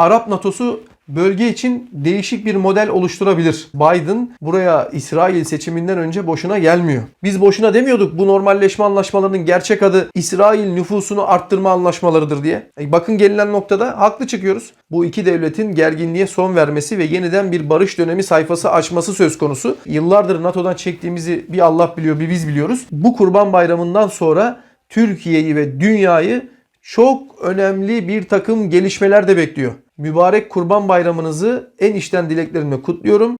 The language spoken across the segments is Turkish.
Arap NATO'su bölge için değişik bir model oluşturabilir. Biden buraya İsrail seçiminden önce boşuna gelmiyor. Biz boşuna demiyorduk bu normalleşme anlaşmalarının gerçek adı İsrail nüfusunu arttırma anlaşmalarıdır diye. E bakın gelinen noktada haklı çıkıyoruz. Bu iki devletin gerginliğe son vermesi ve yeniden bir barış dönemi sayfası açması söz konusu. Yıllardır NATO'dan çektiğimizi bir Allah biliyor bir biz biliyoruz. Bu kurban bayramından sonra Türkiye'yi ve dünyayı çok önemli bir takım gelişmeler de bekliyor. Mübarek Kurban Bayramınızı en içten dileklerimle kutluyorum.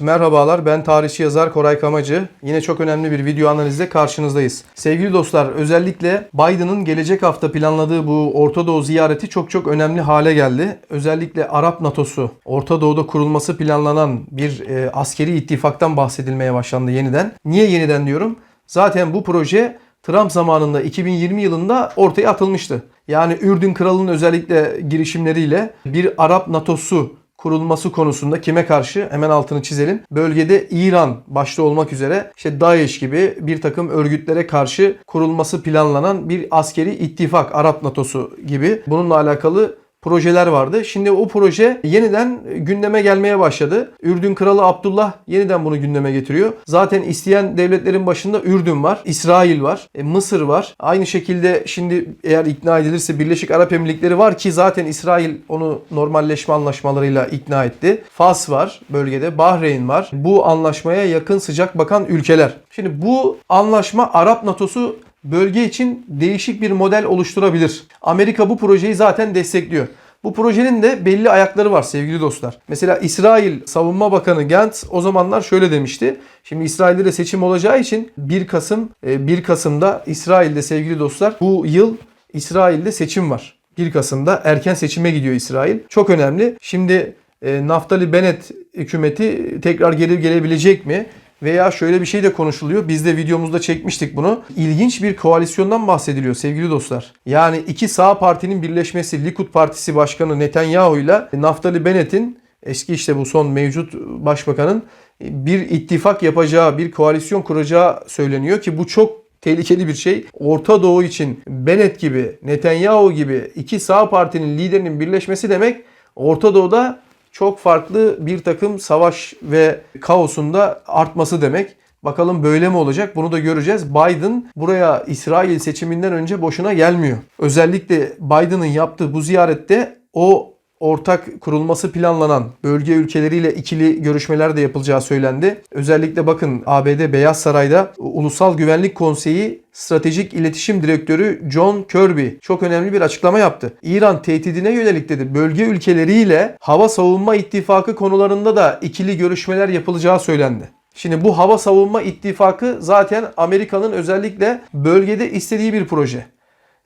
Merhabalar ben tarihçi yazar Koray Kamacı. Yine çok önemli bir video analizle karşınızdayız. Sevgili dostlar özellikle Biden'ın gelecek hafta planladığı bu Orta Doğu ziyareti çok çok önemli hale geldi. Özellikle Arap NATO'su Orta Doğu'da kurulması planlanan bir e, askeri ittifaktan bahsedilmeye başlandı yeniden. Niye yeniden diyorum? Zaten bu proje Trump zamanında 2020 yılında ortaya atılmıştı. Yani Ürdün Kralı'nın özellikle girişimleriyle bir Arap NATO'su kurulması konusunda kime karşı hemen altını çizelim. Bölgede İran başta olmak üzere işte DAEŞ gibi bir takım örgütlere karşı kurulması planlanan bir askeri ittifak Arap NATO'su gibi bununla alakalı projeler vardı. Şimdi o proje yeniden gündeme gelmeye başladı. Ürdün Kralı Abdullah yeniden bunu gündeme getiriyor. Zaten isteyen devletlerin başında Ürdün var, İsrail var, e, Mısır var. Aynı şekilde şimdi eğer ikna edilirse Birleşik Arap Emirlikleri var ki zaten İsrail onu normalleşme anlaşmalarıyla ikna etti. Fas var bölgede, Bahreyn var. Bu anlaşmaya yakın sıcak bakan ülkeler. Şimdi bu anlaşma Arap NATO'su bölge için değişik bir model oluşturabilir. Amerika bu projeyi zaten destekliyor. Bu projenin de belli ayakları var sevgili dostlar. Mesela İsrail Savunma Bakanı Gantz o zamanlar şöyle demişti. Şimdi İsrail'de de seçim olacağı için 1 Kasım 1 Kasım'da İsrail'de sevgili dostlar bu yıl İsrail'de seçim var. 1 Kasım'da erken seçime gidiyor İsrail. Çok önemli. Şimdi e, Naftali Bennett hükümeti tekrar geri gelebilecek mi? Veya şöyle bir şey de konuşuluyor. Biz de videomuzda çekmiştik bunu. İlginç bir koalisyondan bahsediliyor sevgili dostlar. Yani iki sağ partinin birleşmesi Likud Partisi Başkanı Netanyahu ile Naftali Bennett'in eski işte bu son mevcut başbakanın bir ittifak yapacağı, bir koalisyon kuracağı söyleniyor ki bu çok tehlikeli bir şey. Orta Doğu için Bennett gibi, Netanyahu gibi iki sağ partinin liderinin birleşmesi demek Orta Doğu'da çok farklı bir takım savaş ve kaosun da artması demek. Bakalım böyle mi olacak? Bunu da göreceğiz. Biden buraya İsrail seçiminden önce boşuna gelmiyor. Özellikle Biden'ın yaptığı bu ziyarette o ortak kurulması planlanan bölge ülkeleriyle ikili görüşmeler de yapılacağı söylendi. Özellikle bakın ABD Beyaz Saray'da Ulusal Güvenlik Konseyi Stratejik İletişim Direktörü John Kirby çok önemli bir açıklama yaptı. İran tehdidine yönelik dedi bölge ülkeleriyle hava savunma ittifakı konularında da ikili görüşmeler yapılacağı söylendi. Şimdi bu hava savunma ittifakı zaten Amerika'nın özellikle bölgede istediği bir proje.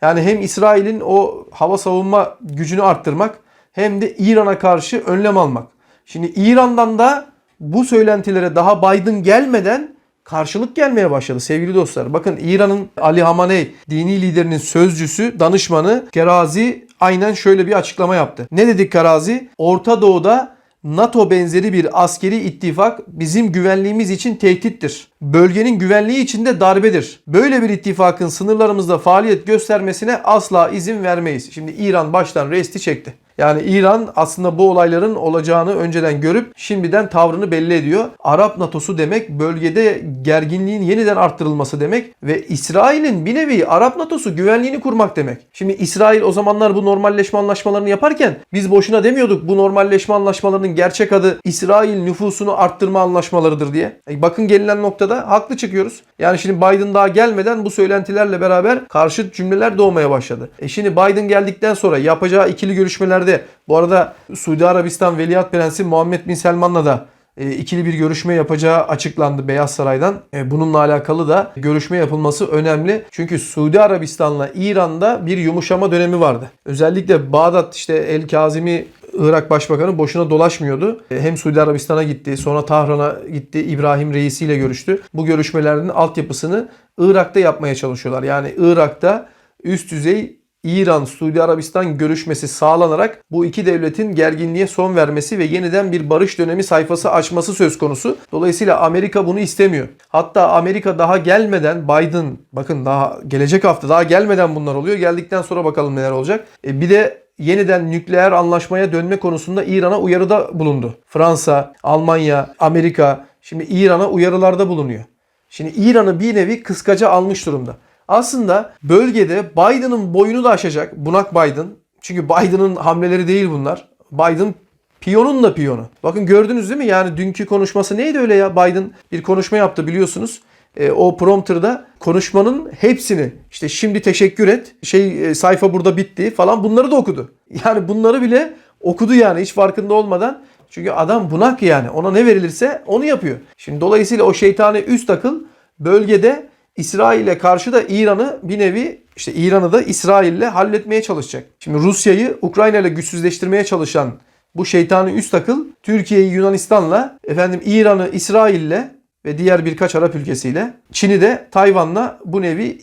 Yani hem İsrail'in o hava savunma gücünü arttırmak hem de İran'a karşı önlem almak. Şimdi İran'dan da bu söylentilere daha Biden gelmeden karşılık gelmeye başladı sevgili dostlar. Bakın İran'ın Ali Hamaney dini liderinin sözcüsü, danışmanı Kerazi aynen şöyle bir açıklama yaptı. Ne dedik Kerazi? Orta Doğu'da NATO benzeri bir askeri ittifak bizim güvenliğimiz için tehdittir. Bölgenin güvenliği için de darbedir. Böyle bir ittifakın sınırlarımızda faaliyet göstermesine asla izin vermeyiz. Şimdi İran baştan resti çekti. Yani İran aslında bu olayların olacağını önceden görüp şimdiden tavrını belli ediyor. Arap NATO'su demek bölgede gerginliğin yeniden arttırılması demek ve İsrail'in bir nevi Arap NATO'su güvenliğini kurmak demek. Şimdi İsrail o zamanlar bu normalleşme anlaşmalarını yaparken biz boşuna demiyorduk bu normalleşme anlaşmalarının gerçek adı İsrail nüfusunu arttırma anlaşmalarıdır diye. E bakın gelinen noktada haklı çıkıyoruz. Yani şimdi Biden daha gelmeden bu söylentilerle beraber karşıt cümleler doğmaya başladı. E şimdi Biden geldikten sonra yapacağı ikili görüşmelerde bu arada Suudi Arabistan Veliaht Prensi Muhammed Bin Selman'la da e, ikili bir görüşme yapacağı açıklandı Beyaz Saray'dan. E, bununla alakalı da görüşme yapılması önemli. Çünkü Suudi Arabistan'la İran'da bir yumuşama dönemi vardı. Özellikle Bağdat işte El Kazimi Irak Başbakanı boşuna dolaşmıyordu. E, hem Suudi Arabistan'a gitti, sonra Tahran'a gitti, İbrahim Reisi ile görüştü. Bu görüşmelerin altyapısını Irak'ta yapmaya çalışıyorlar. Yani Irak'ta üst düzey İran, Suudi Arabistan görüşmesi sağlanarak bu iki devletin gerginliğe son vermesi ve yeniden bir barış dönemi sayfası açması söz konusu. Dolayısıyla Amerika bunu istemiyor. Hatta Amerika daha gelmeden Biden bakın daha gelecek hafta daha gelmeden bunlar oluyor. Geldikten sonra bakalım neler olacak. E, bir de yeniden nükleer anlaşmaya dönme konusunda İran'a uyarıda bulundu. Fransa, Almanya, Amerika şimdi İran'a uyarılarda bulunuyor. Şimdi İran'ı bir nevi kıskaca almış durumda. Aslında bölgede Biden'ın boyunu da aşacak. Bunak Biden. Çünkü Biden'ın hamleleri değil bunlar. Biden piyonun da piyonu. Bakın gördünüz değil mi? Yani dünkü konuşması neydi öyle ya? Biden bir konuşma yaptı biliyorsunuz. E, o prompterda konuşmanın hepsini işte şimdi teşekkür et şey e, sayfa burada bitti falan bunları da okudu. Yani bunları bile okudu yani hiç farkında olmadan. Çünkü adam bunak yani ona ne verilirse onu yapıyor. Şimdi dolayısıyla o şeytani üst akıl bölgede İsrail'e karşı da İran'ı bir nevi işte İran'ı da İsrail'le halletmeye çalışacak. Şimdi Rusya'yı Ukrayna ile güçsüzleştirmeye çalışan bu şeytani üst akıl Türkiye'yi Yunanistan'la efendim İran'ı İsrail'le ve diğer birkaç Arap ülkesiyle Çin'i de Tayvan'la bu nevi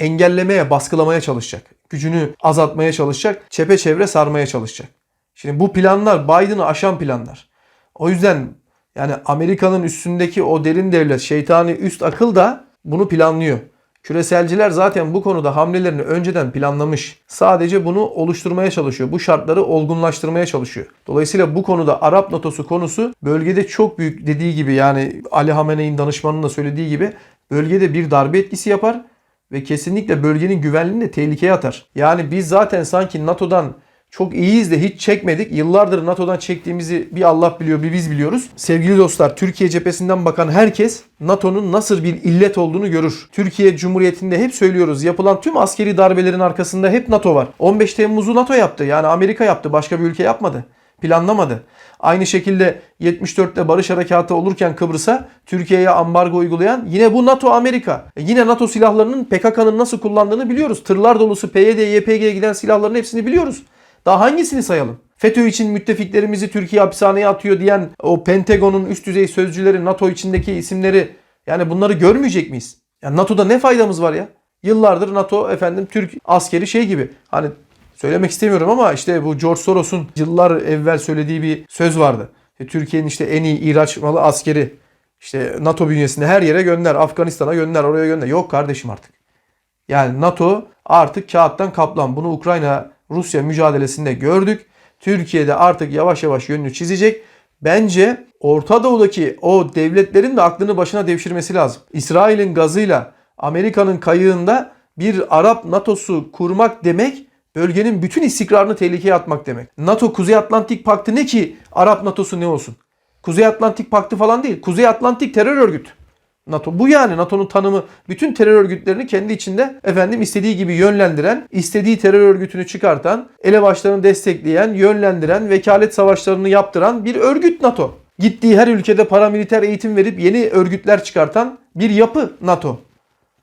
engellemeye, baskılamaya çalışacak. Gücünü azaltmaya çalışacak, çepeçevre sarmaya çalışacak. Şimdi bu planlar Biden'ı aşan planlar. O yüzden yani Amerika'nın üstündeki o derin devlet, şeytani üst akıl da bunu planlıyor. Küreselciler zaten bu konuda hamlelerini önceden planlamış. Sadece bunu oluşturmaya çalışıyor. Bu şartları olgunlaştırmaya çalışıyor. Dolayısıyla bu konuda Arap NATO'su konusu bölgede çok büyük dediği gibi yani Ali Hamene'in danışmanının da söylediği gibi bölgede bir darbe etkisi yapar ve kesinlikle bölgenin güvenliğini de tehlikeye atar. Yani biz zaten sanki NATO'dan çok iyiyiz de hiç çekmedik. Yıllardır NATO'dan çektiğimizi bir Allah biliyor bir biz biliyoruz. Sevgili dostlar Türkiye cephesinden bakan herkes NATO'nun nasıl bir illet olduğunu görür. Türkiye Cumhuriyeti'nde hep söylüyoruz yapılan tüm askeri darbelerin arkasında hep NATO var. 15 Temmuz'u NATO yaptı yani Amerika yaptı başka bir ülke yapmadı. Planlamadı. Aynı şekilde 74'te barış harekatı olurken Kıbrıs'a Türkiye'ye ambargo uygulayan yine bu NATO Amerika. E yine NATO silahlarının PKK'nın nasıl kullandığını biliyoruz. Tırlar dolusu PYD, YPG'ye giden silahların hepsini biliyoruz. Daha hangisini sayalım? FETÖ için müttefiklerimizi Türkiye hapishaneye atıyor diyen o Pentagon'un üst düzey sözcüleri, NATO içindeki isimleri yani bunları görmeyecek miyiz? Ya NATO'da ne faydamız var ya? Yıllardır NATO efendim Türk askeri şey gibi. Hani söylemek istemiyorum ama işte bu George Soros'un yıllar evvel söylediği bir söz vardı. E, Türkiye'nin işte en iyi ihraç askeri. İşte NATO bünyesinde her yere gönder. Afganistan'a gönder, oraya gönder. Yok kardeşim artık. Yani NATO artık kağıttan kaplan. Bunu Ukrayna Rusya mücadelesinde gördük. Türkiye'de artık yavaş yavaş yönünü çizecek. Bence Orta Doğu'daki o devletlerin de aklını başına devşirmesi lazım. İsrail'in gazıyla Amerika'nın kayığında bir Arap NATO'su kurmak demek bölgenin bütün istikrarını tehlikeye atmak demek. NATO Kuzey Atlantik Paktı ne ki Arap NATO'su ne olsun? Kuzey Atlantik Paktı falan değil. Kuzey Atlantik terör örgütü. NATO bu yani NATO'nun tanımı bütün terör örgütlerini kendi içinde efendim istediği gibi yönlendiren, istediği terör örgütünü çıkartan, elebaşlarını destekleyen, yönlendiren, vekalet savaşlarını yaptıran bir örgüt NATO. Gittiği her ülkede paramiliter eğitim verip yeni örgütler çıkartan bir yapı NATO.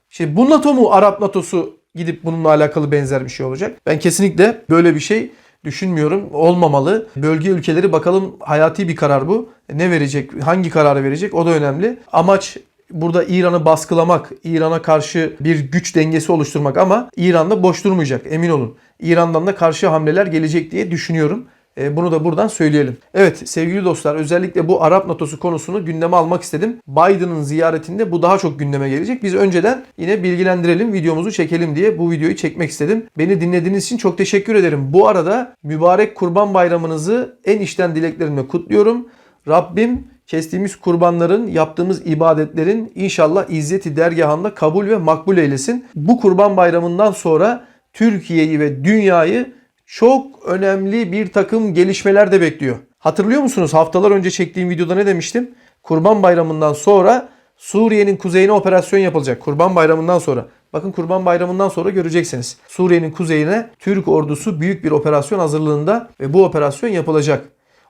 Şimdi bu NATO mu Arap NATO'su gidip bununla alakalı benzer bir şey olacak? Ben kesinlikle böyle bir şey düşünmüyorum. Olmamalı. Bölge ülkeleri bakalım hayati bir karar bu. Ne verecek? Hangi kararı verecek? O da önemli. Amaç burada İran'ı baskılamak, İran'a karşı bir güç dengesi oluşturmak ama İran da boş durmayacak emin olun. İran'dan da karşı hamleler gelecek diye düşünüyorum. E, Bunu da buradan söyleyelim. Evet sevgili dostlar özellikle bu Arap NATO'su konusunu gündeme almak istedim. Biden'ın ziyaretinde bu daha çok gündeme gelecek. Biz önceden yine bilgilendirelim, videomuzu çekelim diye bu videoyu çekmek istedim. Beni dinlediğiniz için çok teşekkür ederim. Bu arada mübarek Kurban Bayramınızı en içten dileklerimle kutluyorum. Rabbim kestiğimiz kurbanların, yaptığımız ibadetlerin inşallah izzeti dergahında kabul ve makbul eylesin. Bu kurban bayramından sonra Türkiye'yi ve dünyayı çok önemli bir takım gelişmeler de bekliyor. Hatırlıyor musunuz? Haftalar önce çektiğim videoda ne demiştim? Kurban Bayramı'ndan sonra Suriye'nin kuzeyine operasyon yapılacak. Kurban Bayramı'ndan sonra. Bakın Kurban Bayramı'ndan sonra göreceksiniz. Suriye'nin kuzeyine Türk ordusu büyük bir operasyon hazırlığında ve bu operasyon yapılacak.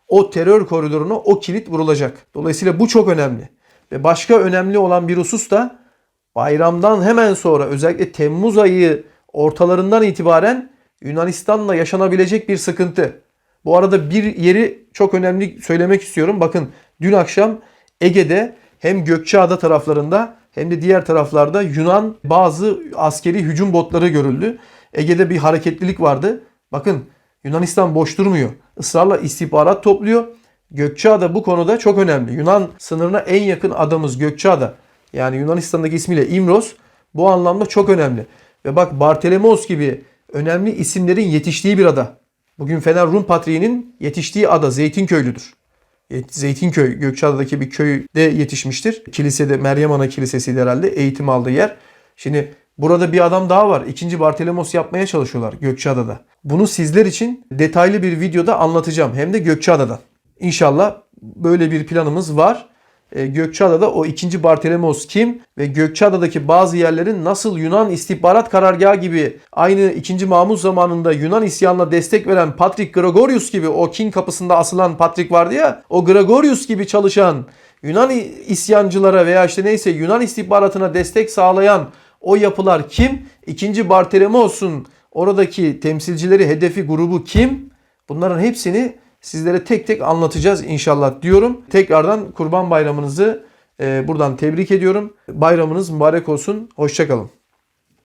O terör koridoruna o kilit vurulacak. Dolayısıyla bu çok önemli. Ve başka önemli olan bir husus da bayramdan hemen sonra özellikle Temmuz ayı ortalarından itibaren Yunanistan'la yaşanabilecek bir sıkıntı. Bu arada bir yeri çok önemli söylemek istiyorum. Bakın dün akşam Ege'de hem Gökçeada taraflarında hem de diğer taraflarda Yunan bazı askeri hücum botları görüldü. Ege'de bir hareketlilik vardı. Bakın Yunanistan boş durmuyor. Israrla istihbarat topluyor. Gökçeada bu konuda çok önemli. Yunan sınırına en yakın adamız Gökçeada. Yani Yunanistan'daki ismiyle İmros bu anlamda çok önemli. Ve bak Bartelemos gibi önemli isimlerin yetiştiği bir ada. Bugün Fener Rum Patriği'nin yetiştiği ada Zeytinköylüdür. Zeytinköy Gökçeada'daki bir köyde yetişmiştir. Kilisede Meryem Ana Kilisesi'ydi herhalde eğitim aldığı yer. Şimdi burada bir adam daha var. İkinci Bartelemos yapmaya çalışıyorlar Gökçeada'da. Bunu sizler için detaylı bir videoda anlatacağım. Hem de Gökçeada'dan. İnşallah böyle bir planımız var. E, Gökçeada'da o ikinci Bartelemos kim ve Gökçeada'daki bazı yerlerin nasıl Yunan istihbarat karargahı gibi aynı 2. Mahmut zamanında Yunan isyanına destek veren Patrick Gregorius gibi o kin kapısında asılan Patrick vardı ya o Gregorius gibi çalışan Yunan isyancılara veya işte neyse Yunan istihbaratına destek sağlayan o yapılar kim? İkinci Bartelemos'un oradaki temsilcileri, hedefi grubu kim? Bunların hepsini sizlere tek tek anlatacağız inşallah diyorum. Tekrardan Kurban Bayramınızı e, buradan tebrik ediyorum. Bayramınız mübarek olsun. Hoşçakalın.